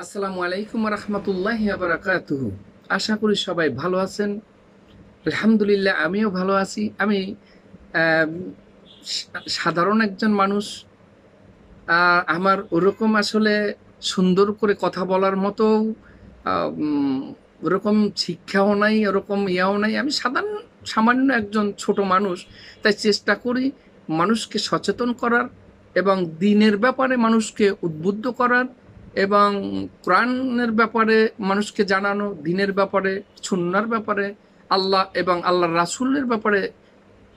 আসসালামু আলাইকুম রহমতুল্লাহ বারাকাতুহু। আশা করি সবাই ভালো আছেন। আলহামদুলিল্লাহ আমিও ভালো আছি। আমি সাধারণ একজন মানুষ। আমার ওরকম আসলে সুন্দর করে কথা বলার মতো ওরকম শিক্ষাও নাই, ওরকম ইয়াও নাই। আমি সাধারণ, সামান্য একজন ছোট মানুষ। তাই চেষ্টা করি মানুষকে সচেতন করার এবং দিনের ব্যাপারে মানুষকে উদ্বুদ্ধ করার। এবং কোরআনের ব্যাপারে, মানুষকে জানানো, দিনের ব্যাপারে, সুন্নার ব্যাপারে, আল্লাহ এবং আল্লাহর রাসূলের ব্যাপারে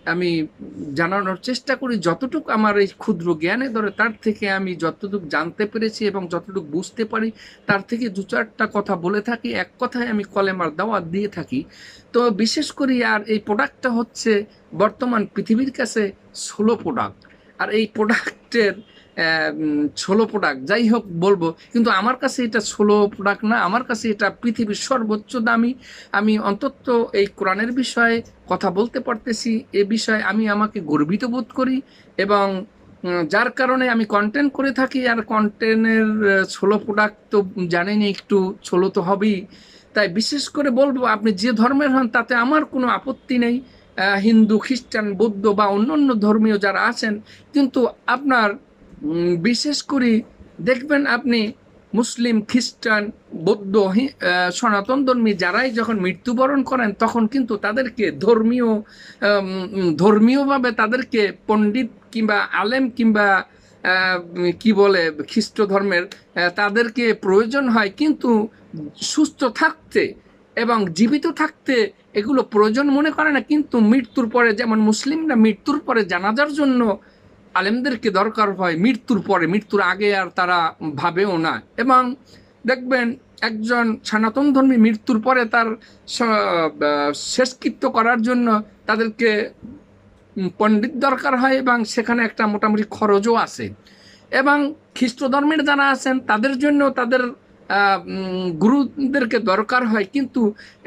আমি জানানোর চেষ্টা করি। যতটুকু আমার এই ক্ষুদ্র জ্ঞানে ধরে, তার থেকে আমি যতটুকু জানতে পেরেছি এবং যতটুকু বুঝতে পারি, তার থেকে দু চারটা কথা বলে থাকি। এক কথায় আমি কলেমার দাওয়াত দিয়ে থাকি। তো বিশেষ করে আর এই প্রোডাক্টটা হচ্ছে বর্তমান পৃথিবীর কাছে সোলো প্রোডাক্ট আর এই প্রোডাক্টের ছোলো প্রোডাক্ট যাই হোক বলব, কিন্তু আমার কাছে এটা ছোলো প্রোডাক্ট না, আমার কাছে এটা পৃথিবীর সর্বোচ্চ দামি। আমি অন্তত এই কোরআনের বিষয়ে কথা বলতে পারতেছি, এ বিষয়ে আমি আমাকে গর্বিত বোধ করি এবং যার কারণে আমি কন্টেন্ট করে থাকি, আর কন্টেন্টের ছোলো প্রোডাক্ট তো জানেনই একটু ছোলো তো হবেই। তাই বিশেষ করে বলব, আপনি যে ধর্মের হন, তাতে আমার কোনো আপত্তি নেই। হিন্দু, খ্রিস্টান, বৌদ্ধ বা অন্য অন্য ধর্মীয় যারা আছেন, কিন্তু আপনার বিশেষ করে দেখবেন আপনি মুসলিম, খ্রিস্টান, বৌদ্ধ সনাতন ধর্মী যারাই যখন মৃত্যুবরণ করেন, তখন কিন্তু তাদেরকে ধর্মীয় ধর্মীয়ভাবে তাদেরকে পণ্ডিত কিংবা আলেম কিংবা কি বলে, খ্রিস্ট ধর্মের তাদেরকে প্রয়োজন হয়। কিন্তু সুস্থ থাকতে এবং জীবিত থাকতে এগুলো প্রয়োজন মনে করে না, কিন্তু মৃত্যুর পরে, যেমন মুসলিমরা মৃত্যুর পরে জানাজার জন্য আলেমদেরকে দরকার হয়, মৃত্যুর পরে, মৃত্যুর আগে আর তারা ভাবেও না। এবং দেখবেন একজন সনাতন ধর্মী মৃত্যুর পরে তার শেষকৃত্য করার জন্য তাদেরকে পণ্ডিত দরকার হয় এবং সেখানে একটা মোটামুটি খরচও আছে। এবং খ্রিস্ট ধর্মের যারা আছেন, তাদের জন্য তাদের গুরুদেরকে দরকার হয়, কিন্তু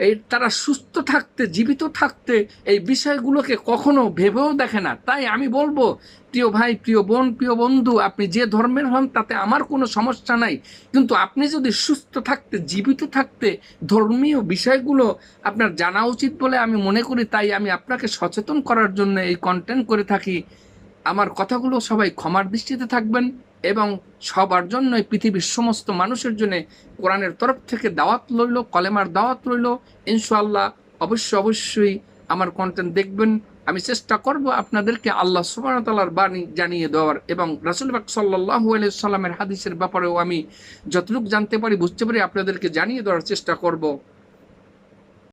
এই তারা সুস্থ থাকতে, জীবিত থাকতে এই বিষয়গুলোকে কখনো ভেবেও দেখে না। তাই আমি বলব, প্রিয় ভাই, প্রিয় বোন, প্রিয় বন্ধু, আপনি যে ধর্মের হন, তাতে আমার কোনো সমস্যা নাই। কিন্তু আপনি যদি সুস্থ থাকতে, জীবিত থাকতে ধর্মীয় বিষয়গুলো আপনার জানা উচিত বলে আমি মনে করি, তাই আমি আপনাকে সচেতন করার জন্য এই কন্টেন্ট করে থাকি। আমার কথাগুলো সবাই ক্ষমার দৃষ্টিতে থাকবেন। এবং সবার জন্য পৃথিবীর সমস্ত মানুষের জন্য কোরআনের তরফ থেকে দাওয়াত রইল, কলেমার দাওয়াত রইল। ইনশাআল্লাহ অবশ্যই অবশ্যই আমার কন্টেন্ট দেখবেন। আমি চেষ্টা করব আপনাদেরকে আল্লাহ তাআলার বাণী জানিয়ে দেওয়ার এবং রাসূল পাক সাল্লাল্লাহু আলাইহি সাল্লামের হাদিসের ব্যাপারেও আমি যতটুকু জানতে পারি, বুঝতে পারি, আপনাদেরকে জানিয়ে দেওয়ার চেষ্টা করব।